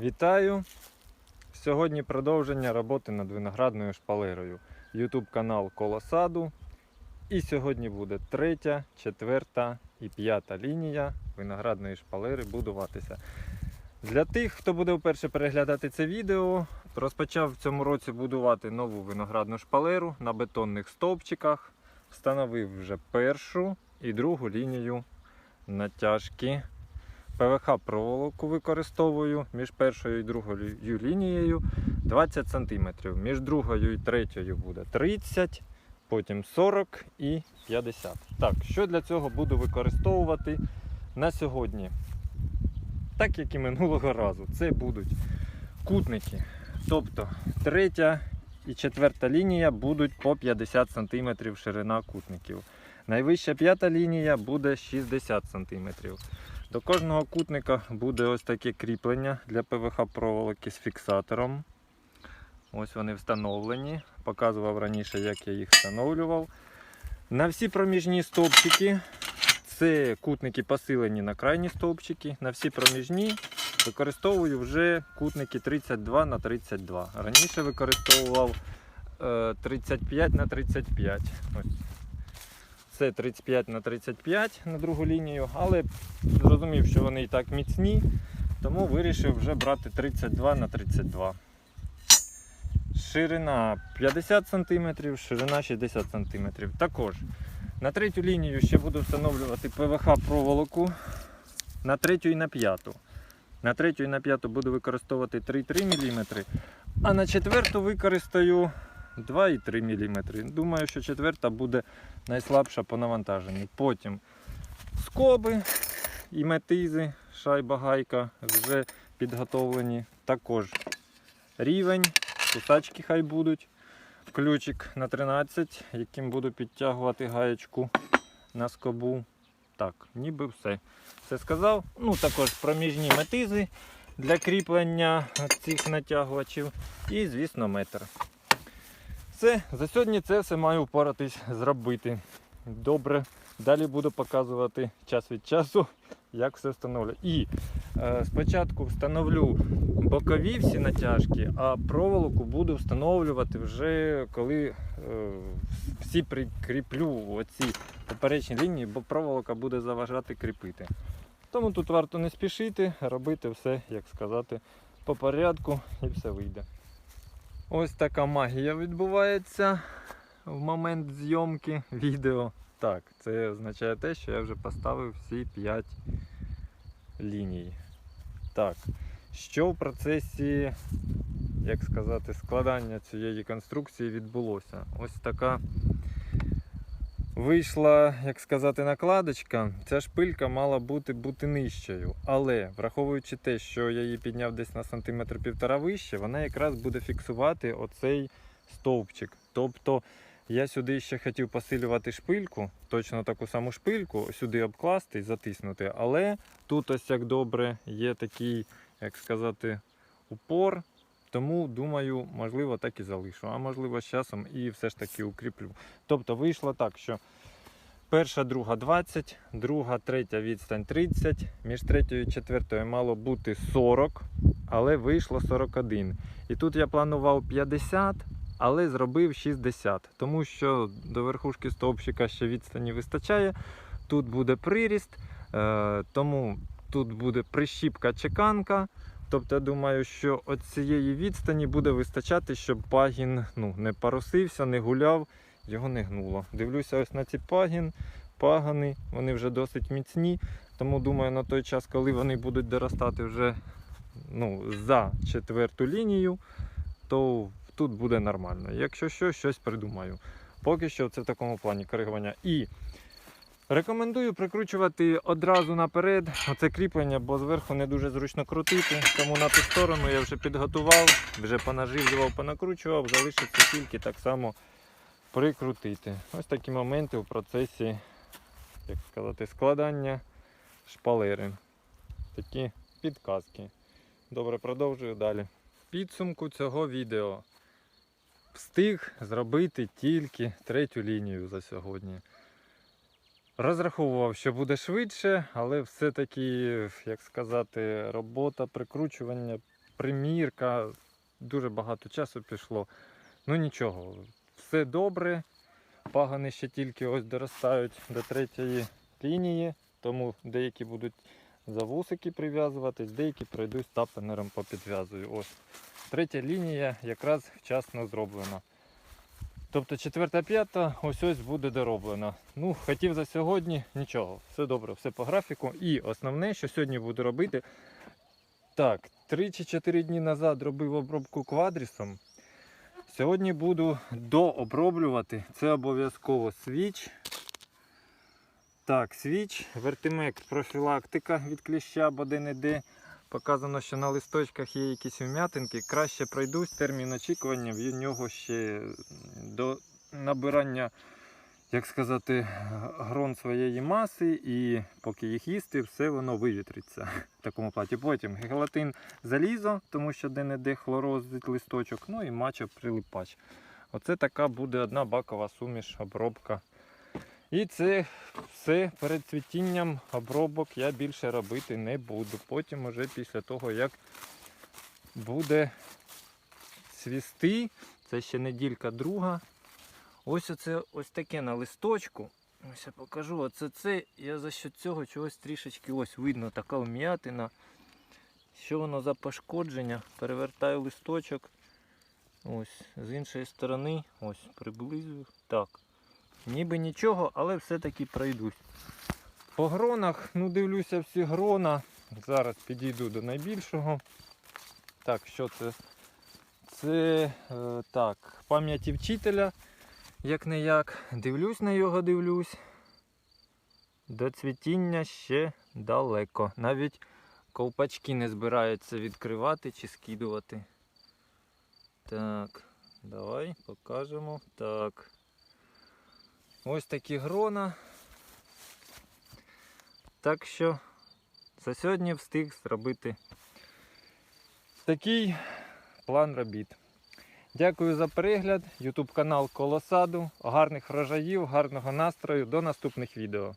Вітаю! Сьогодні продовження роботи над виноградною шпалерою. YouTube канал Колосаду. І сьогодні буде третя, четверта і п'ята лінія виноградної шпалери будуватися. Для тих, хто буде вперше переглядати це відео, розпочав в цьому році будувати нову виноградну шпалеру на бетонних стовпчиках. Встановив вже першу і другу лінію натяжки. ПВХ проволоку використовую між першою і другою лінією 20 см. Між другою і третьою буде 30 потім 40 і 50. Так, що для цього буду використовувати на сьогодні? Так як і минулого разу, це будуть кутники. Тобто третя і четверта лінія будуть по 50 см ширина кутників. Найвища п'ята лінія буде 60 см. До кожного кутника буде ось таке кріплення для ПВХ проволоки з фіксатором. Ось вони встановлені. Показував раніше, як я їх встановлював. На всі проміжні стовпчики, це кутники посилені на крайні стовпчики. На всі проміжні використовую вже кутники 32 на 32. Раніше використовував е, 35 на 35. Ось. Це 35 на 35 на другу лінію, але зрозумів, що вони і так міцні, тому вирішив вже брати 32 на 32. Ширина 50 см, ширина 60 см. Також на третю лінію ще буду встановлювати ПВХ проволоку на третю і на п'яту. На третю і на п'яту буду використовувати 3,3 мм, а на четверту використаю 2,3 мм. Думаю, що четверта буде найслабша по навантаженню. Потім скоби і метизи, шайба гайка вже підготовлені. Також рівень, кусачки хай будуть. Ключик на 13, яким буду підтягувати гаєчку на скобу. Так, ніби все. Все сказав. Ну, також проміжні метизи для кріплення цих натягувачів. І, звісно, метр. Все, за сьогодні це все маю впоратись зробити. Добре. Далі буду показувати час від часу, як все встановлю. І е, спочатку встановлю бокові всі натяжки, а проволоку буду встановлювати вже коли е, всі прикріплю оці поперечні лінії, бо проволока буде заважати кріпити. Тому тут варто не спішити, робити все, як сказати, по порядку і все вийде. Ось така магія відбувається в момент зйомки відео. Так, це означає те, що я вже поставив всі 5 ліній. Так, що в процесі, як сказати, складання цієї конструкції відбулося? Ось така вийшла, як сказати, накладочка. Ця шпилька мала бути бути нижчою. Але враховуючи те, що я її підняв десь на сантиметр півтора вище, вона якраз буде фіксувати оцей стовпчик. Тобто я сюди ще хотів посилювати шпильку, точно таку саму шпильку, сюди обкласти і затиснути. Але тут ось як добре є такий, як сказати, упор. Тому думаю, можливо, так і залишу. А можливо, з часом і все ж таки укріплю. Тобто вийшло так, що перша, друга 20, друга, третя відстань 30, між третьою і четвертою мало бути 40, але вийшло 41. І тут я планував 50, але зробив 60, тому що до верхушки стовпчика ще відстані вистачає. Тут буде приріст, е, тому тут буде прищіпка чеканка. Тобто я думаю, що от цієї відстані буде вистачати, щоб пагін ну, не парусився, не гуляв, його не гнуло. Дивлюся ось на ці пагін, пагани, вони вже досить міцні. Тому думаю, на той час, коли вони будуть доростати вже ну, за четверту лінію, то тут буде нормально. Якщо що, щось придумаю. Поки що це в такому плані коригування. І Рекомендую прикручувати одразу наперед оце кріплення, бо зверху не дуже зручно крутити. Тому на ту сторону я вже підготував, вже понаживлював, понакручував, залишиться тільки так само прикрутити. Ось такі моменти в процесі, як сказати, складання шпалери. Такі підказки. Добре, продовжую далі. Підсумку цього відео встиг зробити тільки третю лінію за сьогодні. Розраховував, що буде швидше, але все-таки, як сказати, робота прикручування примірка, дуже багато часу пішло. Ну нічого, все добре. Пагани ще тільки ось доростають до третьої лінії, тому деякі будуть за вусики прив'язуватись, деякі пройдуть стапенером попідв'язую. Ось. Третя лінія якраз вчасно зроблена. Тобто четверта, п'ята ось ось буде дороблена. Ну, хотів за сьогодні, нічого, все добре, все по графіку. І основне, що сьогодні буду робити. Так, 3 чи 4 дні назад робив обробку квадрісом. Сьогодні буду дооброблювати. Це обов'язково свіч. Так, свіч, вертимек, профілактика від кліща, бо де-не-де. Показано, що на листочках є якісь вм'ятинки. Краще пройдусь термін очікування, в нього ще до набирання, як сказати, грон своєї маси, і поки їх їсти, все воно вивітриться в такому платі. Потім гелатин залізо, тому що де-не-де хлорозить листочок, ну і мачо прилипач. Оце така буде одна бакова суміш, обробка. І це все перед цвітінням обробок я більше робити не буду. Потім уже після того, як буде цвісти, це ще неділька друга. Ось оце ось таке на листочку. Ось я покажу. Оце це я за що цього чогось трішечки ось видно така вм'ятина. Що воно за пошкодження? Перевертаю листочок. Ось, з іншої сторони, ось, приблизую. Так. Ніби нічого, але все-таки пройдусь. По гронах, ну дивлюся всі грона. Зараз підійду до найбільшого. Так, що це? Це е, так, пам'яті вчителя, як не як. Дивлюсь на його, дивлюсь. До цвітіння ще далеко. Навіть ковпачки не збираються відкривати чи скидувати. Так, давай покажемо. Так. Ось такі грона. Так що за сьогодні встиг зробити такий план робіт. Дякую за перегляд. YouTube канал Колосаду. Гарних врожаїв, гарного настрою. До наступних відео.